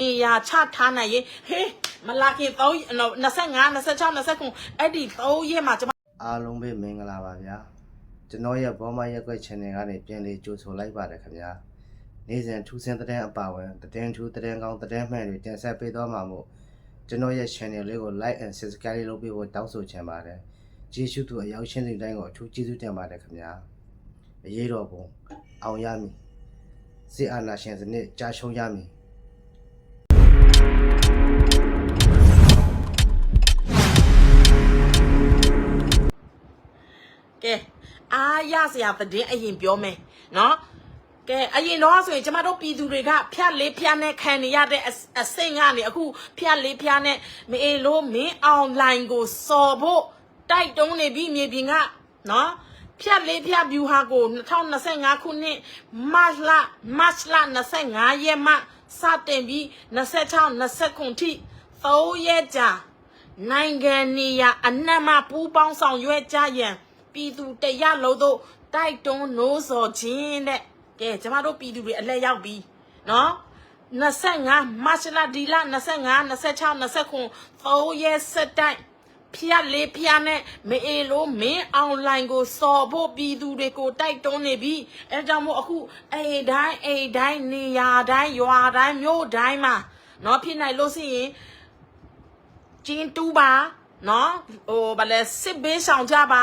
နေရာချထားနိုင်ရင်ဟေးမလာခင်3 25 26 29အဲ့ဒီ3ရက်မှာကျွန်မအားလုံးပဲမင်္ဂလာပါဗျာကျွန်တော်ရဲ့ဘောမရက်ွက် channel ကနေပြန်လေးကြိုဆိုလိုက်ပါတယ်ခင်ဗျာနေ့စဉ်ထူးဆန်းတဲ့အပါဝင်သတင်းထူးသတင်းကောင်းသတင်းမှန်တွေတင်ဆက်ပေးသွားမှာမို့ကျွန်တော်ရဲ့ channel လေးကို like and subscribe လုပ်ပေးဖို့တောင်းဆိုချင်ပါတယ်ကျေးဇူးတူအရောက်ရှင်းတဲ့တိုင်းကိုအထူးကျေးဇူးတင်ပါတယ်ခင်ဗျာအရေးတော်ပုံအောင်ရမည်စစ်အာဏာရှင်စနစ်ကြာရှုံးရမည် ကဲအားရစရာသတင်းအရင်ပြောမယ်နော်ကဲအရင်တော့ဆိုရင်ကျမတို့ပြည်သူတွေကဖြတ်လေးဖြတ်နဲ့ခံနေရတဲ့အစအဆင့်ကနေအခုဖြတ်လေးဖြတ်နဲ့မအေလို့မင်းအွန်လိုင်းကိုစော်ဖို့တိုက်တုံးနေပြီမြေပြင်ကနော်ဖြတ်လေးဖြတ် view ဟာကို2025ခုနှစ်မတ်လမတ်လ25ရက်မှ စတင်ပြီး26 29ထိ3ရက်ကြာနိုင်ငံနေရအနှံ့မှပူးပေါင်းဆောင်ရွက်ကြရန်ပြည်သူတရလုံးတို့တိုက်တွန်းနိုးစော်ခြင်းတဲ့ကဲကျမတို့ပြည်သူတွေအလဲရောက်ပြီနော်25မတ်လဒီလ25 26 29 3ရက်စက်တိုက် ဖျက်လေးဖျက်နဲ့မအေလို့မင်းအွန်လိုင်းကိုစော်ဖို့ပြည်သူတွေကိုတိုက်တွန်းနေပြီအဲကြောင့်မို့အခုအိမ်တိုင်းအိမ်တိုင်းနေရာတိုင်းရွာတိုင်းမြို့တိုင်းမှာနော်ဖြစ်နိုင်လို့ရှိရင်ကျင်းတူးပါနော်ဟိုဗလဲစစ်ဘေးဆောင်ကြပါ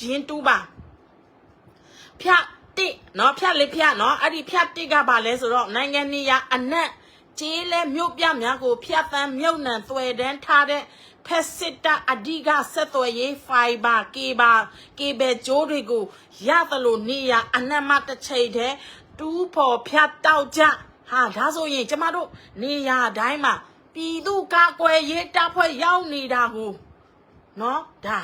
ကျင်းတူးပါဖြတ်တစ်နော်ဖြတ်လေးဖြတ်နော်အဲ့ဒီဖြတ်တစ်ကပါလဲဆိုတော့နိုင်ငံနေရအနက်ကျေးလဲမြို့ပြများကိုဖြတ်တန်းမြုပ်နှံသွယ်တန်းထားတဲ့ ဖက်စစ်တာအဓိကဆက်သွယ်ရေးဖိုင်ဘာကေဘာကေဘယ်ကြိုးတွေကိုရသလိုနေရအနက်မတစ်ချိန်တည်းတူးဖို့ဖြတ်တောက်ကြဟာဒါဆိုရင်ကျမတို့နေရတိုင်းမှာပြည်သူကာကွယ်ရေးတပ်ဖွဲ့ရောက်နေတာကိုနော်ဒါ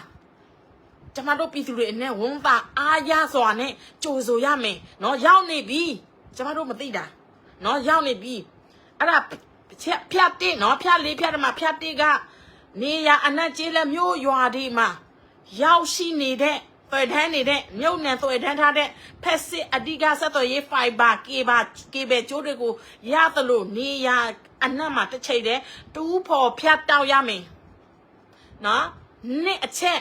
ကျမတို့ပြည်သူတွေအနဲ့ဝန်တာအားရစွာနဲ့ကြိုဆိုရမယ်နော်ရောက်နေပြီကျမတို့မသိတာနော်ရောက်နေပြီအဲ့ဒါဖြတ်ဖြတ်တစ်နော်ဖြတ်လေးဖြတ်တယ်မှာဖြတ်တစ်က နေရအနက်ကျေးလက်မျိုးရွာဒီမှာရောက်ရှိနေတဲ့သွယ်ထန်းနေတဲ့မြုပ်နယ်သွယ်ထန်းထားတဲ့ဖက်စစ်အဓိကဆက်သွယ်ရေးဖိုင်ဘာကေဘာကေဘယ်ကျိုးတွေကိုရသလိုနေရအနက်မှာတစ်ချိန်တည်းတူးဖော်ဖြတ်တောက်ရမယ်နော်နှစ်အချက်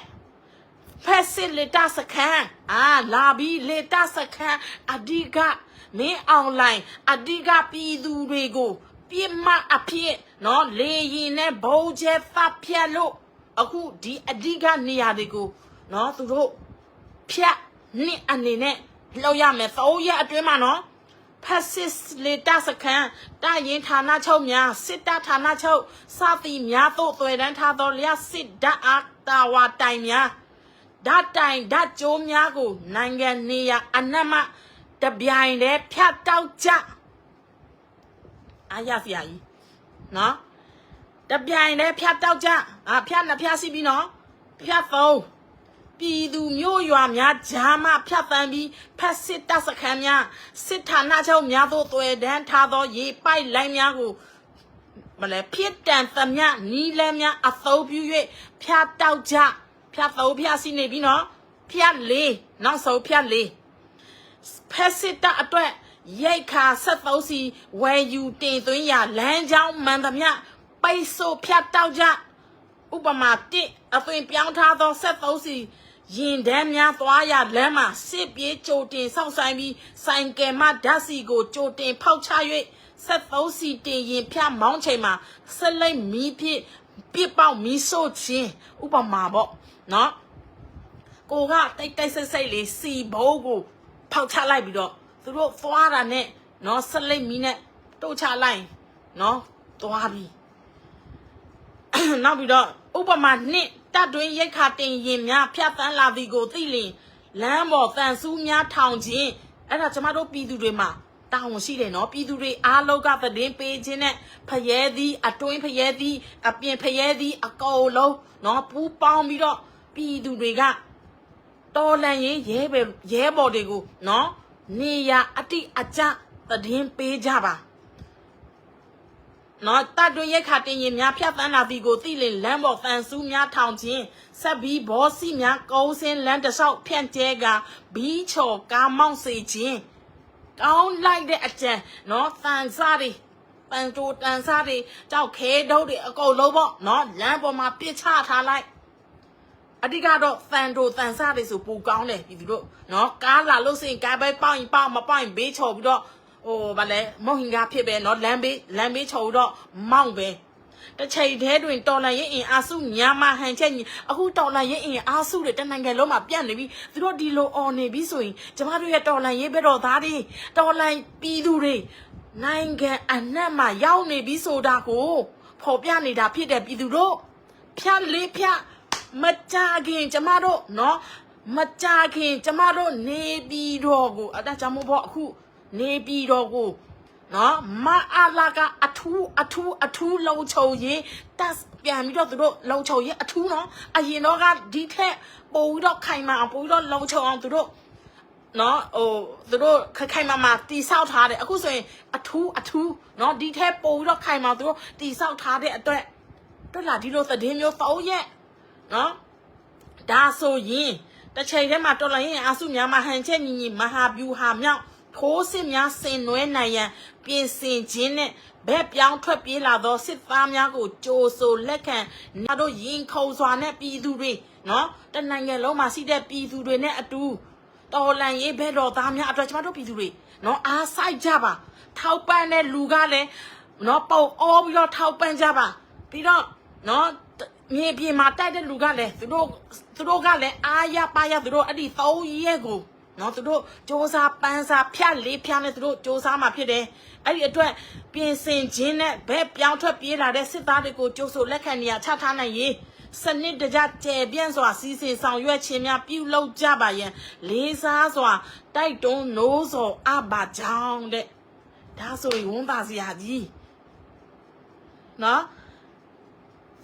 ဖက်စစ်လေတာစခန်းအာလာပြီးလေတာစခန်းအဓိကမင်းအွန်လိုင်းအဓိကပြည်သူတွေကိုပြစ်မှတ်အဖြစ် နော်လေရင်နဲ့ဘုံကျဲဖတ်ဖြတ်လို့အခုဒီအဓိကနေရာတွေကိုနော်သူတို့ဖြတ်နှစ်အနေနဲ့လောက်ရမယ်သုံးရက်အတွင်းမှာနော်ဖက်စစ်လေတာစခန်းတရင်ဌာနချုပ်များစစ်တပ်ဌာနချုပ်စသည်များသို့သွယ်တန်းထားသောလျက်စစ်ဓာတ်အားတာဝါတိုင်များဓာတ်တိုင်ဓာတ်ကြိုးများကို နိုင်ငံနေရအနက်မှတပြိုင်တည်းဖြတ်တောက်ကြအားရစရာကြီး နော်တပြိုင်တည်းဖြတ်တောက်ကြအာဖြတ်နှစ်ဖြတ်စီပြီနော်ဖြတ်သုံးပြည်သူမျိုးရွာများဂျာမဖြတ်တန်းပြီးဖက်စစ်တပ်စခန်းများစစ်ဌာနချုပ်များသို့သွယ်တန်းထားသောရေပိုက်လိုင်းများကိုမလဲဖြစ်တန်သမျှနီးလဲများအသုံးပြု၍ဖြတ်တောက်ကြဖြတ်သုံးဖြတ်စီနေပြီနော်ဖြတ်လေးနောက်ဆုံးဖြတ်လေးဖက်စစ်တပ်အတွက် ရိတ်ခါဆက်သုံးစီဝယ်ယူတင်သွင်းရလမ်းကြောင်းမှန်သမျှပိတ်ဆို့ဖြတ်တောက်ကြဥပမာတစ်အသွင်ပြောင်းထားသောဆက်သုံးစီရင်တန်းများသွားရလမ်းမှာစစ်ပြေးကြိုတင်စောင့်ဆိုင်ပြီးဆိုင်ကယ်မှဓာတ်စီကိုကြိုတင်ဖောက်ချ၍ဆက်သုံးစီတင်ရင်ဖြတ်မောင်းချိန်မှာဆက်လိုက်မီးဖြစ်ပြစ်ပေါက်မီးဆို့ခြင်းဥပမာပေါ့နော်ကိုကတိတ်တိတ်ဆိတ်ဆိတ်လေးစီဘိုးကိုဖောက်ချလိုက်ပြီးတော့ သူတို့သွားတာနဲ့နော်ဆက်လိတ်မီနဲ့တို့ချလိုက်နော်သွားပြီနောက်ပြီးတော့ဥပမာနှစ်တတ်တွင်းရိတ်ခါတင်ရင်များဖြတ်တန်းလာသည်ကိုသိလင်လမ်းပေါ်တန်ဆူးများထောင်ခြင်းအဲ့ဒါကျမတို့ပြည်သူတွေမှာတာဝန်ရှိတယ်နော်ပြည်သူတွေအားလုံးကသတင်းပေးခြင်းနဲ့ဖယဲသည်အတွင်းဖယဲသည်အပြင်ဖယဲသည်အကုန်လုံးနော်ပူးပေါင်းပြီးတော့ပြည်သူတွေကတော်လန်ရင်ရဲပဲရဲဘော်တွေကိုနော် နေရအတိအကျသတင်းပေးကြပါနော်တတ်တွင်ရက်ခတင်ရင်များဖြတ်တန်းလာသည်ကိုသိလင်လမ်းပေါ်ဖန်ဆူးများထောင်ခြင်းဆက်ပြီးဘောစီများကုန်းစင်းလမ်းတစ်လျှောက်ဖြန့်ကျဲကဘီးချော်ကားမောင်းစေခြင်းကောင်းလိုက်တဲ့အကြံနော်တန်စားတွေပန်တိုတန်စားတွေကြောက်ခဲတုပ်တွေအကုန်လုံးပေါ့နော်လမ်းပေါ်မှာပြစ်ချထားလိုက် အဓိကတော့တန်တိုတန်စားတွေဆိုပူကောင်းတယ်ပြည်သူတို့နော်ကားလာလို့စရင်ကားပဲပေါက်ရင်ပေါက်မပေါက်ရင်ဘေးချော်ပြီးတော့ဟိုဗာလဲမုံဟင်ကားဖြစ်ပဲနော်လမ်းဘေးလမ်းဘေးချော်ပြီးတော့မောင့်ပဲတစ်ချိန်တည်းတွင်တော်လန်ရဲ့အင်အားစုညမာဟန်ချက်ညီအခုတော်လန်ရဲ့အင်အားစုတွေတနင်္ဂနွေလုံးမှာပြန့်နေပြီသူတို့ဒီလိုអော်နေပြီဆိုရင်ကျမတို့ရဲ့တော်လန်ရေးဘက်တော်သားတွေတော်လန်ပြည်သူတွေနိုင်ငံအနှံ့မှာရောက်နေပြီဆိုတာကိုဖော်ပြနေတာဖြစ်တဲ့ပြည်သူတို့ဖြတ်လေးဖြတ် မကြခင်ကျမတို့နော်မကြခင်ကျမတို့နေပြည်တော်ကိုအတကြောင့်မို့ပေါ့အခုနေပြည်တော်ကိုနော်မအားလာကအထူးအထူးအထူးလုံချုံရေးတက်ပြန်ပြီးတော့သူတို့လုံချုံရေးအထူးနော်အရင်တော့ကဒီထက်ပိုပြီးတော့ခိုင်မာအောင်ပိုပြီးတော့လုံချုံအောင်သူတို့နော်ဟိုသူတို့ခက်ခိုင်မာမာတီဆောက်ထားတယ်အခုဆိုရင်အထူးအထူးနော်ဒီထက်ပိုပြီးတော့ခိုင်မာသူတို့တီဆောက်ထားတဲ့အတွက်တွေ့လားဒီလိုသတင်းမျိုးသုံးရက် နော်ဒါဆိုရင်တစ်ချိန်တည်းမှာတော်လိုင်းရင်အာစုများမဟန်ချက်ညီညီမဟာဗျူဟာမြောက်ထိုးစစ်များဆင်နွှဲနိုင်ရန်ပြင်ဆင်ခြင်းနဲ့ဘက်ပြောင်းထွက်ပြေးလာသောစစ်သားများကိုကြိုဆိုလက်ခံနာတို့ရင်ခုန်စွာနဲ့ပြည်သူတွေနော်တနိုင်ငံလုံးမှာရှိတဲ့ပြည်သူတွေနဲ့အတူတော်လန်ရေးဘက်တော်သားများအတွက်ကျမတို့ပြည်သူတွေနော်အားဆိုင်ကြပါ ထောက်ပံ့တဲ့လူကလည်းနော်ပုံအောပြီးတော့ထောက်ပံ့ကြပါပြီးတော့နော် မြေပြင်မှာတိုက်တဲ့လူကလည်းသူတို့သူတို့ကလည်းအားရပါရသူတို့အဲ့ဒီသုံးရက်ကိုနော်သူတို့စ조사ပန်းစားဖြတ်လေးဖြတ်နဲ့သူတို့စ조사မှာဖြစ်တယ်အဲ့ဒီအတွက်ပြင်ဆင်ခြင်းနဲ့ဘက်ပြောင်းထွက်ပြေးလာတဲ့စစ်သားတွေကိုကြိုးဆိုလက်ခံနေရချထားနိုင်ရေးစနစ်တကျကျယ်ပြန့်စွာစီစဉ်ဆောင်ရွက်ခြင်းများပြုလုပ်ကြပါရန်လေးစားစွာတိုက်တွန်းနိုးစော်အပ်ပါကြောင်းတဲ့ဒါဆိုရင်ဝန်ပါစရာကြီးနော်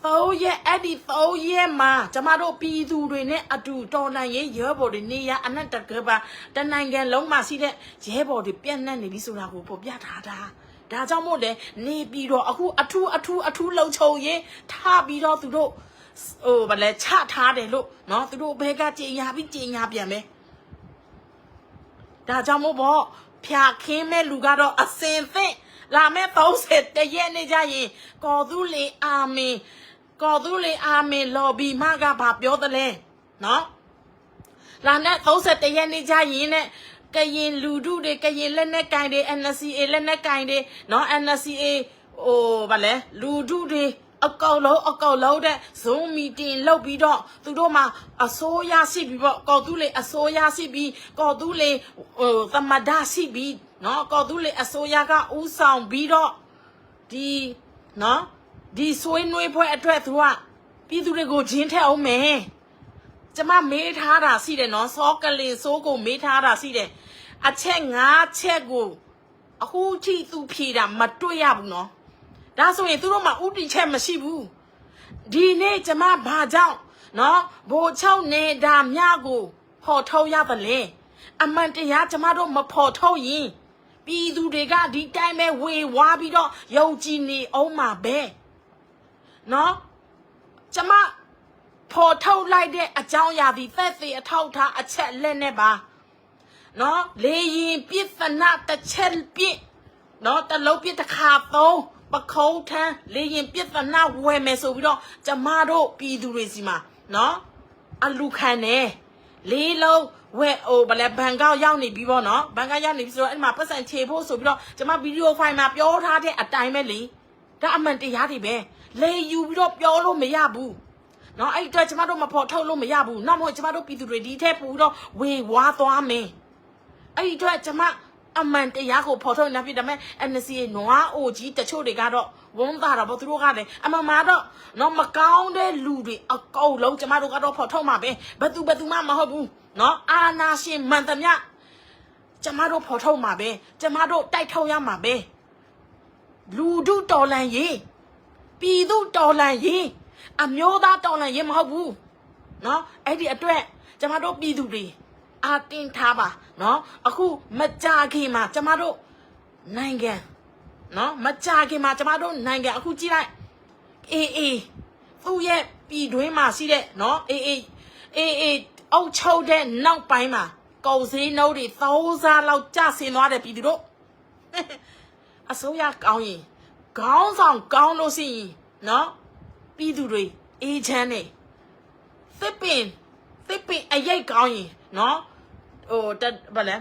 သုံးရက်အဲ့ဒီသုံးရက်မှာကျမတို့ပြည်သူတွေနဲ့အတူတော်လှန်ရေးရဲဘော်တွေနေရအနက်တကယ်ပါတနိုင်ငံလုံးမှာရှိတဲ့ရဲဘော်တွေပြန့်နှံ့နေပြီဆိုတာကိုပေါ်ပြထားတာဒါကြောင့်မို့လဲနေပြီးတော့အခုအထူးအထူးအထူးလုံချုံရေးထားပြီးတော့သူတို့ဟိုဗလဲချထားတယ်လို့เนาะသူတို့ဘဲကကြင်ညာပြီးကြင်ညာပြန်မယ်ဒါကြောင့်မို့ပေါ့ဖြာခင်းမဲ့လူကတော့အစင်သင့် လာမဲ့30တရက်နေကြရင်ကော်သူလေအာမင်ကော်သူလေအာမင်လော်ဘီမကဘာပြောသလဲနော်လာနဲ့31ရက်နေ့ကြရင်နဲ့ကရင်လူထုတွေကရင်လက်နဲ့ကင်တွေ NCA လက်နဲ့ကင်တွေနော် NCA ဟိုဗာလဲလူထုတွေအကောက်လုံးအကောက်လုံးတဲ့ Zoom meeting လုပ်ပြီးတော့သူတို့မှာအစိုးရရှိပြီပေါ့ကော်သူလေအစိုးရရှိပြီကော်သူလေဟိုသမဒရှိပြီ နော်ကော်သူလေအစိုးရကဥဆောင်ပြီးတော့ဒီနော်ဒီဆွေးနွေးပွဲအတွက်သူကပြည်သူတွေကိုဂျင်းထက်အောင်မယ်ကျမမေးထားတာရှိတယ်နော်စောကလင်စိုးကိုမေးထားတာရှိတယ်အချက်၅ချက်ကိုအခုထိသူဖြေတာမတွေ့ရဘူးနော်ဒါဆိုရင်သူတို့မှာဥတီချက်မရှိဘူးဒီနေ့ကျမဘာကြောင့်နော်ဘိုးချုံနေတာမြကိုဖော်ထုတ်ရပါလေအမှန်တရားကျမတို့မဖော်ထုတ်ရင် ပြည်သူတွေကဒီတိုင်းပဲဝေဝါးပြီးတော့ယုံကြည်နေအောင်မှာပဲနော်ကျမဖော်ထုတ်လိုက်တဲ့အကြောင်းအရာဒီသက်သေအထောက်ထားအချက်လက်နဲ့ပါနော်လေရင်ပြစ်သနာတစ်ချက်ပြစ်နော်တလုံးပြစ်တစ်ခါသုံးပခုံးထမ်းလေရင်ပြစ်သနာဝယ်မယ်ဆိုပြီးတော့ကျမတို့ပြည်သူတွေစီမှာနော်အလူခံနေ လေးလုံးဝဲဟိုဗလဲဘန်ကောက်ရောက်နေပြီပေါ့နော်ဘန်ကောက်ရောက်နေပြီဆိုတော့အဲ့မှာပတ်စံခြေဖို့ဆိုပြီးတော့ကျမဗီဒီယိုဖိုင်မှာပြောထားတဲ့အတိုင်းပဲလေဒါအမှန်တရားတွေပဲလေယူပြီးတော့ပြောလို့မရဘူးနော်အဲ့ဒီအတွက်ကျမတို့မဖော်ထုတ်လို့မရဘူးနောက်မို့ကျမတို့ပြည်သူတွေဒီထက်ပိုပြီးတော့ဝေဝါးသွားမယ်အဲ့ဒီအတွက်ကျမ အမှန်တရားကိုဖော်ထုတ်နေပြီဒါပေမဲ့ NCA နွားအိုကြီးတချို့တွေကတော့ဝန်းတာတော့ဗောသူတို့ကလည်းအမှန်မှာတော့နော်မကောင်းတဲ့လူတွေအကုန်လုံးကျမတို့ကတော့ဖော်ထုတ်မှာပဲဘသူဘသူမှမဟုတ်ဘူးနော်အာနာရှင်မန်တမြကျမတို့ဖော်ထုတ်မှာပဲကျမတို့တိုက်ထုတ်ရမှာပဲလူဒုတော်လန်ရေးပြည်သူတော်လန်ရေးအမျိုးသားတော်လန်ရေးမဟုတ်ဘူးနော်အဲ့ဒီအတွက်ကျမတို့ပြည်သူတွေ အားတင်းထားပါနော်အခုမကြခင်မှာကျမတို့နိုင်ငံနော်မကြခင်မှာကျမတို့နိုင်ငံအခုကြည့်လိုက်အေးအေးသူ့ရဲ့ပြည်တွင်းမှာရှိတဲ့နော်အေးအေးအေးအေးအုတ်ချုပ်တဲ့နောက်ပိုင်းမှာကုန်စည်နှုန်းတွေသုံးစားလောက်ကျဆင်းသွားတယ်ပြည်သူတို့အစိုးရကောင်းရင်ခေါင်းဆောင်ကောင်းလို့ရှိရင်နော်ပြည်သူတွေအေးချမ်းနေသစ်ပင်သစ်ပင်အရိတ်ကောင်းရင်နော် ဟိုတက်ဗလဲ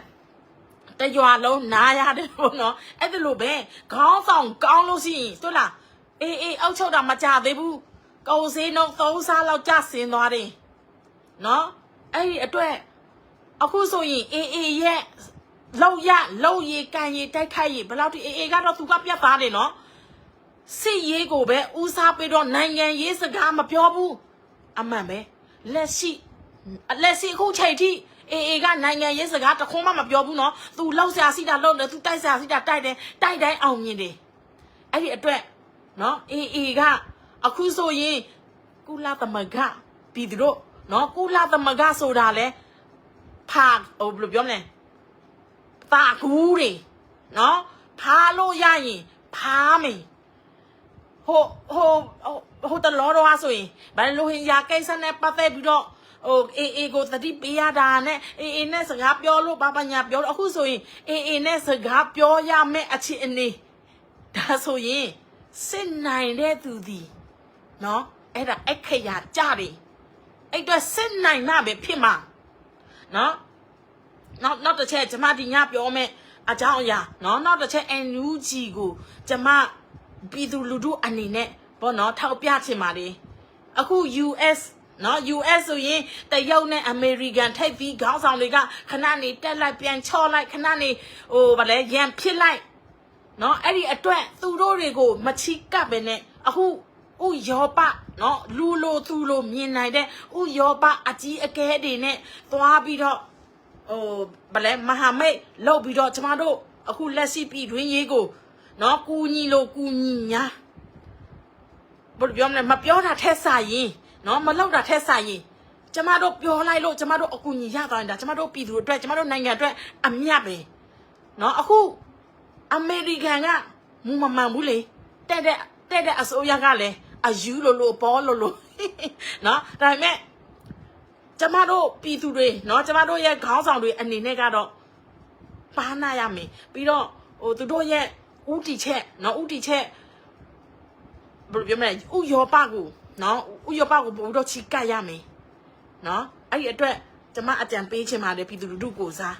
တရွာလုံးနားရတယ်ပေါ့နော်အဲ့ဒါလိုပဲခေါင်းဆောင်ကောင်းလို့ရှိရင်ဆိုလားအေးအေးအောက်ချုပ်တာမကြသေးဘူး cầu စေးနှုတ်သုံးစားလောက်ကျဆင်းသွားတယ်နော်အဲ့ဒီအတွက်အခုဆိုရင်အေးအေးရဲ့လောက်ရလောက်ရကန်ရတိုက်ခိုက်ရဘယ်လောက်ဒီအေးအေးကတော့သူကပြတ်သားတယ်နော်စစ်ရေးကိုပဲဦးစားပေးတော့နိုင်ငံရေးစကားမပြောဘူးအမှန်ပဲလက်ရှိလက်ရှိအခုချိန်ထိ အေအေကနိုင်ငံရေးစကားတခုမှမပြောဘူးနော်သူလောက်ဆရာစီတာလောက်တယ်သူတိုက်ဆရာစီတာတိုက်တယ်တိုက်တိုင်းအောင်မြင်တယ်အဲ့ဒီအတွက်နော်အေအေကအခုဆိုရင်ကုလသမဂ္ဂပြည်သူတို့နော်ကုလသမဂ္ဂဆိုတာလဲဖာဟိုဘယ်လိုပြောမလဲတာကူးတွေနော်ဖားလို့ရရင်ဖားမယ်ဟိုဟိုဟိုတလောတော့ဆိုရင်ဘာလို့ဟင်ရာကိစ္စနဲ့ပတ်သက်ပြီးတော့ ဟိုအေအေကိုတတိပေးရတာနဲ့အေအေနဲ့စကားပြောလို့ဘာဘာညာပြောလို့အခုဆိုရင်အေအေနဲ့စကားပြောရမယ့်အခြေအနေဒါဆိုရင်စစ်နိုင်တဲ့သူသည်နော်အဲ့ဒါအခရာကြတယ်အဲ့တော့စစ်နိုင်မှပဲဖြစ်မှာနော်နောက်နောက်တစ်ချက်ကျမဒီညပြောမယ့်အကြောင်းအရာနော်နောက်တစ်ချက် NUG ကိုကျမပြည်သူလူထုအနေနဲ့ဘောနော်ထောက်ပြချင်ပါလေအခု US နော် US ဆိုရင်တရုတ်နဲ့ American ထိပ်ပြီးခေါင်းဆောင်တွေကခဏနေတက်လိုက်ပြန်ချော့လိုက်ခဏနေဟိုဗလဲရန်ဖြစ်လိုက်နော်အဲ့ဒီအတွက်သူတို့တွေကိုမချီကပ်ပဲနဲ့အခုဥယောပနော်လူလိုသူလိုမြင်နိုင်တဲ့ဥယောပအကြီးအကဲတွေနဲ့သွားပြီးတော့ဟိုဗလဲမဟာမိတ်လောက်ပြီးတော့ကျမတို့အခုလက်ရှိပြည်တွင်းရေးကိုနော်ကူညီလို့ကူညီညာဘယ်လိုပြောမလဲမပြောတာထက်စာရင် နော်မလောက်တာထက်ဆိုင်ရင်ကျမတို့ပြောလိုက်လို့ကျမတို့အကူအညီရသွားရင်ဒါကျမတို့ပြည်သူအတွက်ကျမတို့နိုင်ငံအတွက်အမြတ်ပဲနော်အခုအမေရိကန်ကမူမမှန်ဘူးလေတဲ့တဲ့တဲ့တဲ့အစိုးရကလည်းအယူလို့လို့ပေါ်လို့လို့နော်ဒါပေမဲ့ကျမတို့ပြည်သူတွေနော်ကျမတို့ရဲ့ခေါင်းဆောင်တွေအနေနဲ့ကတော့ပါနာရမယ်ပြီးတော့ဟိုသူတို့ရဲ့ဥတီချက်နော်ဥတီချက်ဘယ်လိုပြောမလဲဥယောပကို နော်ဥရောပကိုပို့ပြီးတော့ချီကပ်ရမယ်နော်အဲ့ဒီအတွက်ကျမအကြံပေးချင်ပါတယ်ပြည်သူလူထုကိုစား